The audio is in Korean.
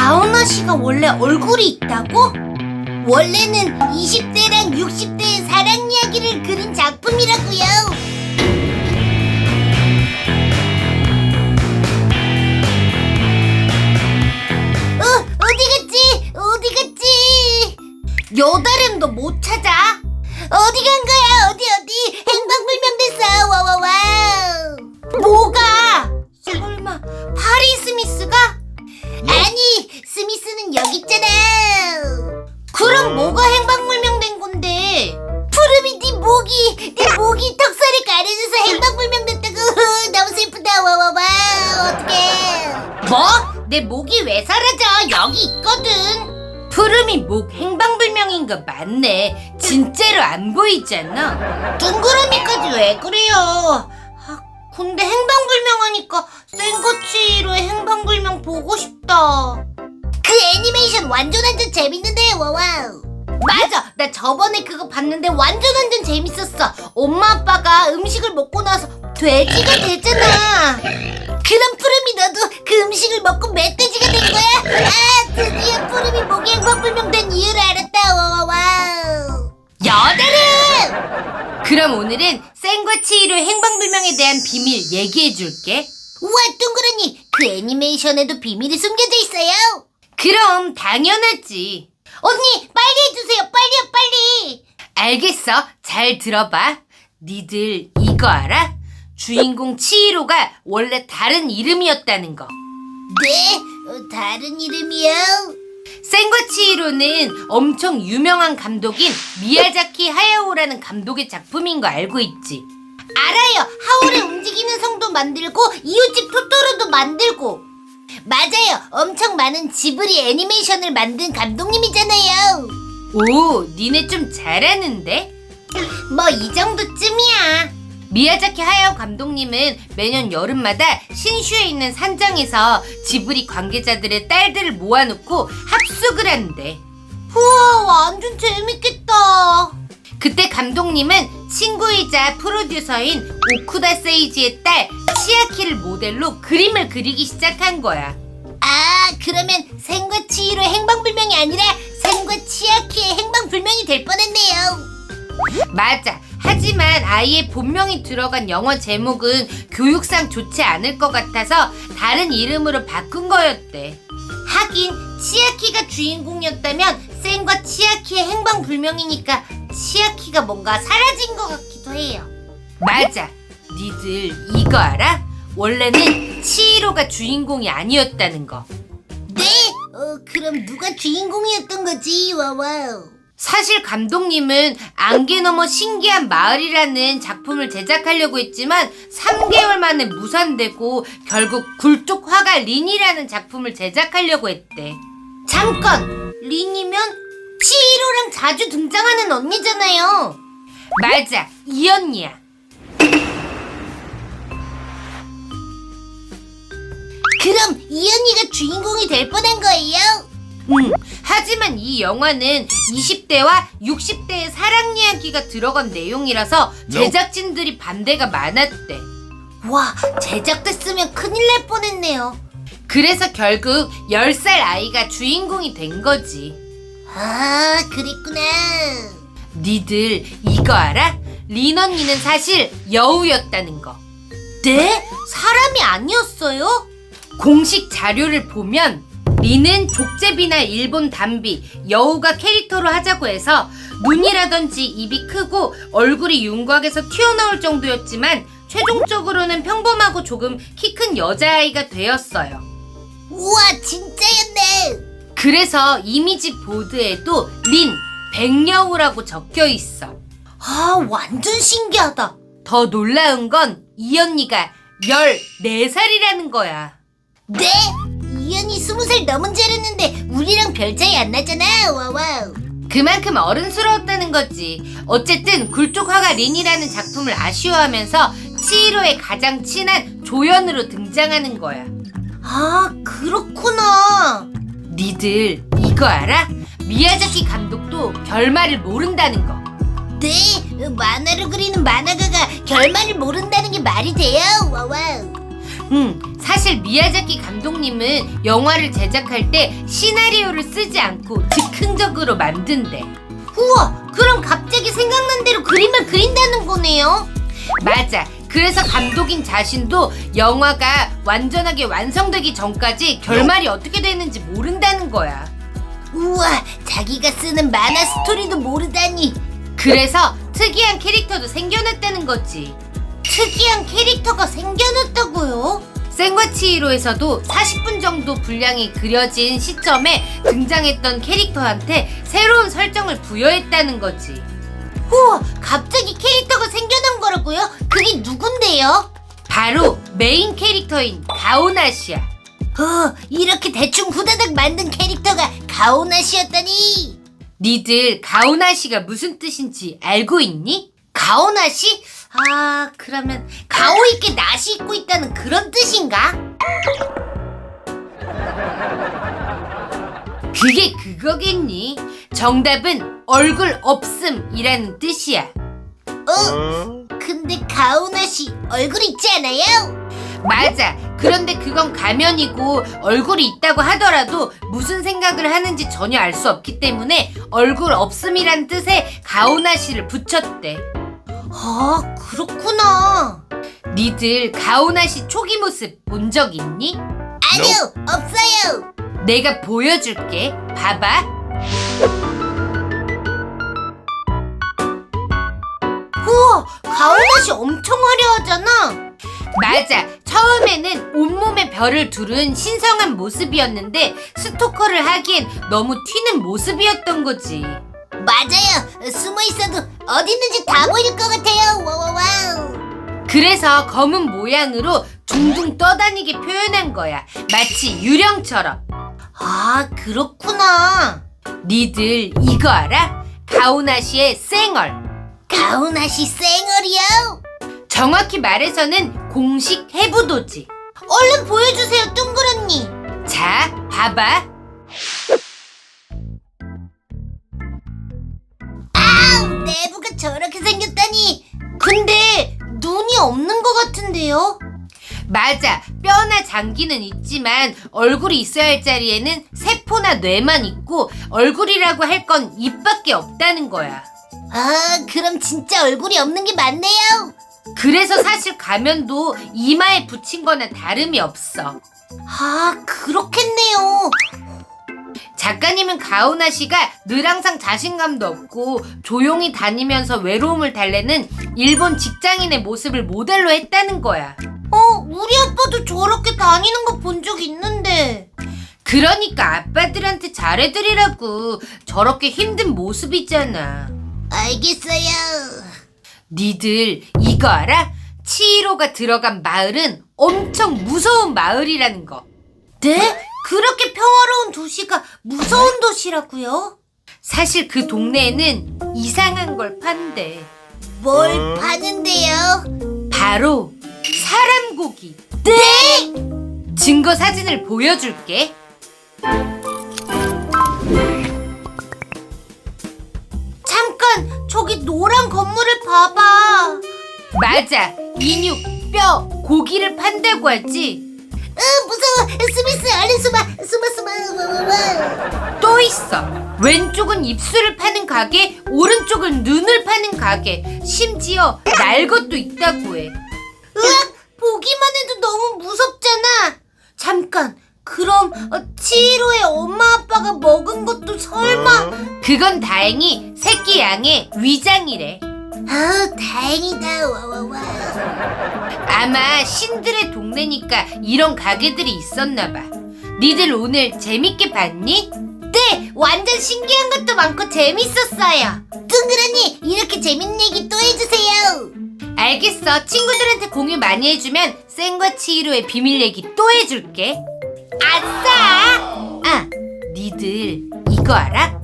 가오나 씨가 원래 얼굴이 있다고? 원래는 20대랑 60대의 사랑 이야기를 그린 작품이라고요. 어, 어디 갔지? 어디 갔지? 여다름 너못 찾아? 어디 간 거야? 어디 어디? 행방불명됐어. 와와와. 뭐가? 스미스는 여기 있잖아. 그럼 뭐가 행방불명된 건데? 푸르미 네 목이 네 목이 턱살이 가려져서 행방불명됐다고. 너무 슬프다. 와와와. 어떡해. 뭐? 내 목이 왜 사라져? 여기 있거든. 푸르미 목 행방불명인 거 맞네. 진짜로 안 보이잖아. 둥그러미까지 왜 그래요? 아, 근데 행방불명하니까 센거치로의 행방불명 보고 싶다. 그 애니메이션 완전 완전 재밌는데 와와우. 맞아! 나 저번에 그거 봤는데 완전 완전 재밌었어. 엄마 아빠가 음식을 먹고 나서 돼지가 되잖아. 그럼 푸름이 너도 그 음식을 먹고 멧돼지가 된 거야? 아 드디어 푸름이 목이 행방불명된 이유를 알았다. 와와와우. 여다름! 그럼 오늘은 센과 치히로의 행방불명에 대한 비밀 얘기해 줄게. 우와 둥그러니 그 애니메이션에도 비밀이 숨겨져 있어요 그럼 당연하지. 언니 빨리 해주세요 빨리요 빨리 알겠어. 잘 들어봐. 니들 이거 알아? 주인공 치히로가 원래 다른 이름이었다는 거. 네? 어, 다른 이름이요? 센과 치히로는 엄청 유명한 감독인 미야자키 하야오라는 감독의 작품인 거 알고 있지? 알아요. 하울의 움직이는 성도 만들고 이웃집 토토로도 만들고. 맞아요. 엄청 많은 지브리 애니메이션을 만든 감독님이잖아요. 오, 니네 좀 잘하는데? 뭐 이 정도쯤이야. 미야자키 하야오 감독님은 매년 여름마다 신슈에 있는 산장에서 지브리 관계자들의 딸들을 모아놓고 합숙을 한대. 우와, 완전 재밌겠다. 그때 감독님은 친구이자 프로듀서인 오쿠다 세이지의 딸 치아키를 모델로 그림을 그리기 시작한 거야. 아, 그러면 생과 치히로의 행방불명이 아니라 생과 치아키의 행방불명이 될 뻔했네요. 맞아. 하지만 아이의 본명이 들어간 영어 제목은 교육상 좋지 않을 것 같아서 다른 이름으로 바꾼 거였대. 하긴 치아키가 주인공이었다면 센과 치아키의 행방불명이니까 치아키가 뭔가 사라진 것 같기도 해요. 맞아. 니들 이거 알아? 원래는 치히로가 주인공이 아니었다는 거. 네? 어, 그럼 누가 주인공이었던 거지? 와와우. 사실 감독님은 안개 너머 신기한 마을이라는 작품을 제작하려고 했지만 3개월 만에 무산되고 결국 굴뚝 화가 린이라는 작품을 제작하려고 했대. 잠깐! 린이면 치히로랑 자주 등장하는 언니잖아요. 맞아, 이 언니야. 그럼 이 언니가 주인공이 될 뻔한 거예요? 음, 하지만 이 영화는 20대와 60대의 사랑 이야기가 들어간 내용이라서 제작진들이 반대가 많았대. 와, 제작됐으면 큰일 날 뻔했네요. 그래서 결국 10살 아이가 주인공이 된 거지. 아, 그랬구나. 니들 이거 알아? 린 언니는 사실 여우였다는 거. 네? 사람이 아니었어요? 공식 자료를 보면 린은 족제비나 일본 담비, 여우가 캐릭터로 하자고 해서 눈이라든지 입이 크고 얼굴이 윤곽에서 튀어나올 정도였지만 최종적으로는 평범하고 조금 키 큰 여자아이가 되었어요. 우와, 진짜였네. 그래서 이미지 보드에도 린, 백여우라고 적혀 있어. 아, 완전 신기하다. 더 놀라운 건 이 언니가 14살이라는 거야. 네? 이현이 스무 살 넘은 줄 알았는데 우리랑 별 차이 안 나잖아. 와와우. 그만큼 어른스러웠다는 거지. 어쨌든 굴뚝화가 린이라는 작품을 아쉬워하면서 치히로의 가장 친한 조연으로 등장하는 거야. 아, 그렇구나. 니들 이거 알아? 미야자키 감독도 결말을 모른다는 거. 네, 만화를 그리는 만화가가 결말을 모른다는 게 말이 돼요. 와와우. 응, 사실 미야자키 감독님은 영화를 제작할 때 시나리오를 쓰지 않고 즉흥적으로 만든대. 우와, 그럼 갑자기 생각난 대로 그림을 그린다는 거네요. 맞아. 그래서 감독인 자신도 영화가 완전하게 완성되기 전까지 결말이 어떻게 되는지 모른다는 거야. 우와, 자기가 쓰는 만화 스토리도 모르다니. 그래서 특이한 캐릭터도 생겨났다는 거지. 특이한 캐릭터가 생겨났다고요? 생과치히로에서도 40분 정도 분량이 그려진 시점에 등장했던 캐릭터한테 새로운 설정을 부여했다는 거지. 우와, 갑자기 캐릭터가 생겨난 거라고요? 그게 누군데요? 바로 메인 캐릭터인 가오나시야. 어, 이렇게 대충 후다닥 만든 캐릭터가 가오나시였다니. 니들 가오나시가 무슨 뜻인지 알고 있니? 가오나시? 아, 그러면 가오 있게 나시 입고 있다는 그런 뜻인가? 그게 그거겠니? 정답은 얼굴 없음이라는 뜻이야. 어? 근데 가오나시 얼굴 있지 않아요? 맞아. 그런데 그건 가면이고 얼굴이 있다고 하더라도 무슨 생각을 하는지 전혀 알 수 없기 때문에 얼굴 없음이란 뜻에 가오나시를 붙였대. 아, 그렇구나. 니들 가오나시 초기 모습 본 적 있니? 아니요, 없어요. 내가 보여줄게. 봐봐. 우와, 가오나시 엄청 화려하잖아. 맞아. 처음에는 온몸에 별을 두른 신성한 모습이었는데 스토커를 하기엔 너무 튀는 모습이었던 거지. 맞아요. 숨어 있어도 어디 있는지 다 보일 것 같아요. 와와와우. 그래서 검은 모양으로 둥둥 떠다니게 표현한 거야. 마치 유령처럼. 아, 그렇구나. 니들 이거 알아? 가오나시의 쌩얼. 가오나시 쌩얼이요? 정확히 말해서는 공식 해부도지. 얼른 보여주세요, 둥그런니. 자, 봐봐. 내부가 저렇게 생겼다니. 근데 눈이 없는 것 같은데요? 맞아. 뼈나 장기는 있지만 얼굴이 있어야 할 자리에는 세포나 뇌만 있고 얼굴이라고 할 건 입밖에 없다는 거야. 아, 그럼 진짜 얼굴이 없는 게 맞네요. 그래서 사실 가면도 이마에 붙인 거나 다름이 없어. 아, 그렇겠네요. 작가님은 가오나 씨가 늘 항상 자신감도 없고 조용히 다니면서 외로움을 달래는 일본 직장인의 모습을 모델로 했다는 거야. 어, 우리 아빠도 저렇게 다니는 거 본 적 있는데. 그러니까 아빠들한테 잘해드리라고 저렇게 힘든 모습이잖아. 알겠어요. 니들 이거 알아? 치히로가 들어간 마을은 엄청 무서운 마을이라는 거. 네? 그렇게 평화로운 도시가 무서운 도시라고요? 사실 그 동네에는 이상한 걸 판대. 뭘 파는데요? 바로 사람 고기. 네? 증거 사진을 보여줄게. 잠깐, 저기 노란 건물을 봐봐. 맞아. 인육, 뼈, 고기를 판다고 하지. 으, 무서워. 스미스, 얼른 숨어. 숨어, 숨어. 또 있어. 왼쪽은 입술을 파는 가게, 오른쪽은 눈을 파는 가게, 심지어 날 것도 있다고 해. 으악, 보기만 해도 너무 무섭잖아. 잠깐, 그럼 어, 치히로의 엄마 아빠가 먹은 것도 설마? 그건 다행히 새끼 양의 위장이래. 아, 다행이다. 와와와. 아마 신들의 동네니까 이런 가게들이 있었나 봐. 니들 오늘 재밌게 봤니? 네, 완전 신기한 것도 많고 재밌었어요. 둥그러니 이렇게 재밌는 얘기 또 해주세요. 알겠어. 친구들한테 공유 많이 해주면 생과 치히로의 비밀 얘기 또 해줄게. 아싸! 아, 니들 이거 알아?